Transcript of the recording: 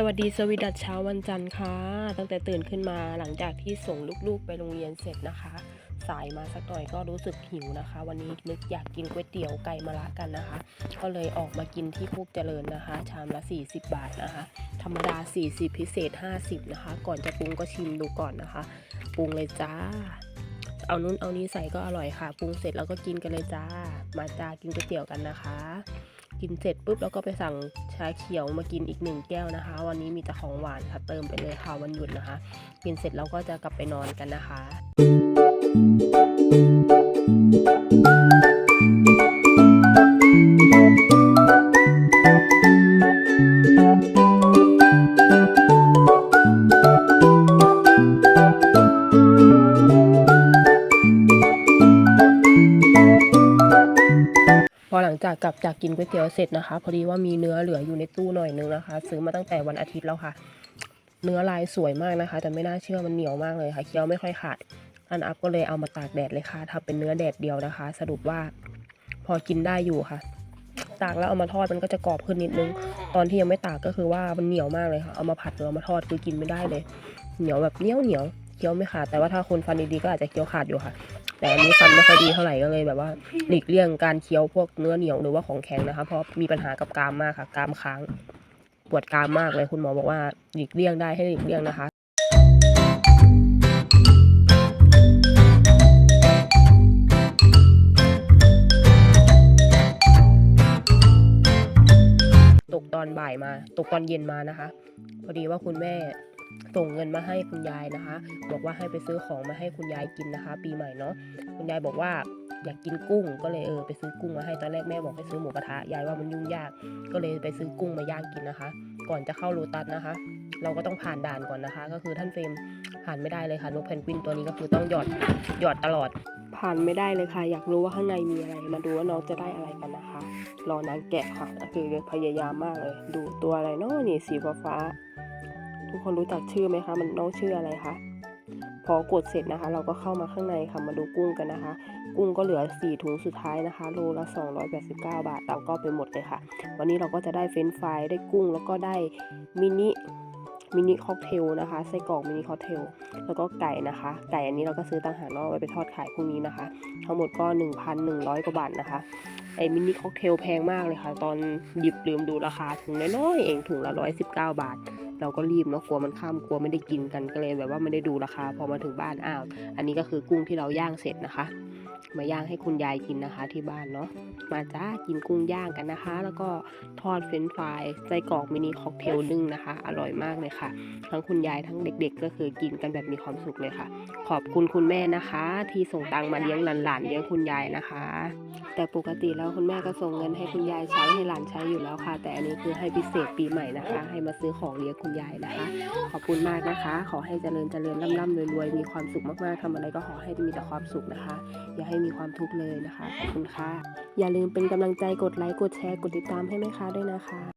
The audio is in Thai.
สวัสดีสวีดัสเช้าวันจันทร์ค่ะ ตั้งแต่ตื่นขึ้นมาหลังจากที่ส่งลูกๆไปโรงเรียนเสร็จนะคะ สายมาสักหน่อยก็รู้สึกหิวนะคะ วันนี้นึกอยากกินก๋วยเตี๋ยวไก่มะระกันนะคะ ก็เลยออกมากินที่โคกเจริญนะคะ ชามละ 40 บาทนะคะ ธรรมดา 40 พิเศษ 50 นะคะ ก่อนจะปรุงก็ชิมดูก่อนนะคะ ปรุงเลยจ้า เอานู้นเอานี้ใส่ก็อร่อยค่ะปรุงเสร็จแล้วก็กินกันเลยจ้า มาจ้ากินก๋วยเตี๋ยวกันนะคะ กินเสร็จปุ๊บแล้วก็ไปสั่งชาเขียวมากินอีกหนึ่งแก้วนะคะ วันนี้มีแต่ของหวานค่ะเติมไปเลยค่ะวันหยุดนะคะ กินเสร็จแล้วก็จะกลับไปนอนกันนะคะ จากกลับจากกินก๋วยเตี๋ยวเสร็จนะคะ พอดีว่ามีเนื้อเหลืออยู่ในตู้หน่อยนึงนะคะ ซื้อมาตั้งแต่วันอาทิตย์แล้วค่ะ เนื้อลายสวยมากนะคะ แต่ไม่น่าเชื่อมันเหนียวมากเลยค่ะเคี้ยวไม่ค่อยขาดอันอัพก็เลยเอามาตากแดดเลยค่ะทำเป็นเนื้อแดดเดียวนะคะ สรุปว่าพอกินได้อยู่ค่ะ ตากแล้วเอามาทอดมันก็จะกรอบขึ้นนิดนึง ตอนที่ยังไม่ตากก็คือว่ามันเหนียวมากเลยค่ะ เอามาผัดหรือเอามาทอดคือกินไม่ได้เลย เหนียวแบบเหนียวเหนียวเคี้ยวไม่ขาด แต่ว่าถ้าคนฟันดีๆก็อาจจะเคี้ยวขาดอยู่ค่ะ แต่อันนี้ฟันไม่ค่อยดีเท่าไหร่ก็เลยแบบว่าหลีกเลี่ยงการเคี้ยวพวกเนื้อเหนียวหรือว่าของแข็งนะคะเพราะมีปัญหากับกรามมากค่ะกรามค้างปวดกรามมากเลยคุณหมอบอกว่าหลีกเลี่ยงได้ให้หลีกเลี่ยงนะคะตกตอนบ่ายมา ตกตอนเย็นมานะคะ พอดีว่าคุณแม่ ส่งเงินมาให้คุณยายนะคะ บอกว่าให้ไปซื้อของมาให้คุณยายกินนะคะ ปีใหม่เนาะคุณยายบอกว่าอยากกินกุ้งก็เลยเออไปซื้อกุ้งมาให้ตอนแรกแม่บอกให้ซื้อหมูกระทะยายว่ามันยุ่งยาก ก็เลยไปซื้อกุ้งมาย่างกินนะคะ ก่อนจะเข้าโลตัสนะคะ เราก็ต้องผ่านด่านก่อนนะคะ ก็คือท่านเฟรมผ่านไม่ได้เลยค่ะนกเพนกวินตัวนี้ก็คือต้องหยอดหยอดตลอด ผ่านไม่ได้เลยค่ะ อยากรู้ว่าข้างในมีอะไรมาดูว่าน้องจะได้อะไรกันนะคะ รอนางแกะค่ะคือพยายามมากเลย ดูตัวอะไรเนาะนี่สีฟ้าฟา ทุกคนรู้จักชื่อไหมคะ มันน้องชื่ออะไรคะพอกดเสร็จนะคะ เราก็เข้ามาข้างในค่ะมาดูกุ้งกันนะคะ กุ้งก็เหลือ 4 ถุงสุดท้ายนะคะโลละ 289 บาท เราก็ไปหมดเลยค่ะ วันนี้เราก็จะได้เฟรนช์ฟรายได้กุ้งแล้วก็ได้มินิมินิค็อกเทลนะคะไส้กรอกมินิค็อกเทลแล้วก็ไก่นะคะ ไก่อันนี้เราก็ซื้อต่างหากเนอาไว้ไปทอดขายพรุ่งนี้นะคะ ทั้งหมดก็ 1,100 กว่าบาทนะคะไอ้มินิค็อกเทลแพงมากเลยค่ะ ตอนหยิบลืมดูราคาถุงน้อยๆเองถุงละ 119 บาท เราก็รีบเนาะกลัวมันข้ามกลัวไม่ได้กินกันก็เลยแบบว่าไม่ได้ดูราคาพอมาถึงบ้านอ้าวอันนี้ก็คือกุ้งที่เราย่างเสร็จนะคะ มาย่างให้คุณยายกินนะคะ ที่บ้านเนาะมาจ้ากินกุ้งย่างกันนะคะ แล้วก็ทอดเฟรนช์ฟรายไส้กรอกมินิค็อกเทลนึ่งนะคะ อร่อยมากเลยค่ะ ทั้งคุณยายทั้งเด็ก ๆ ก็คือกินกันแบบมีความสุขเลยค่ะ ขอบคุณคุณแม่นะคะ ที่ส่งตังมาเลี้ยงหลานๆเลี้ยงคุณยายนะคะ แต่ปกติแล้วคุณแม่ก็ส่งเงินให้คุณยายใช้ให้หลานใช้อยู่แล้วค่ะ แต่อันนี้คือให้พิเศษปีใหม่นะคะ ให้มาซื้อของเลี้ยงคุณยายนะคะ ขอบคุณมากนะคะ ขอให้เจริญเจริญร่ำร่ำรวยๆมีความสุขมากๆทำอะไรก็ขอให้มีแต่ความสุขนะคะ อย่าให้มีความทุกข์เลยนะคะขอบคุณค่ะอย่าลืมเป็นกำลังใจกดไลค์กดแชร์กดติดตามให้แม่ค้าด้วยนะคะ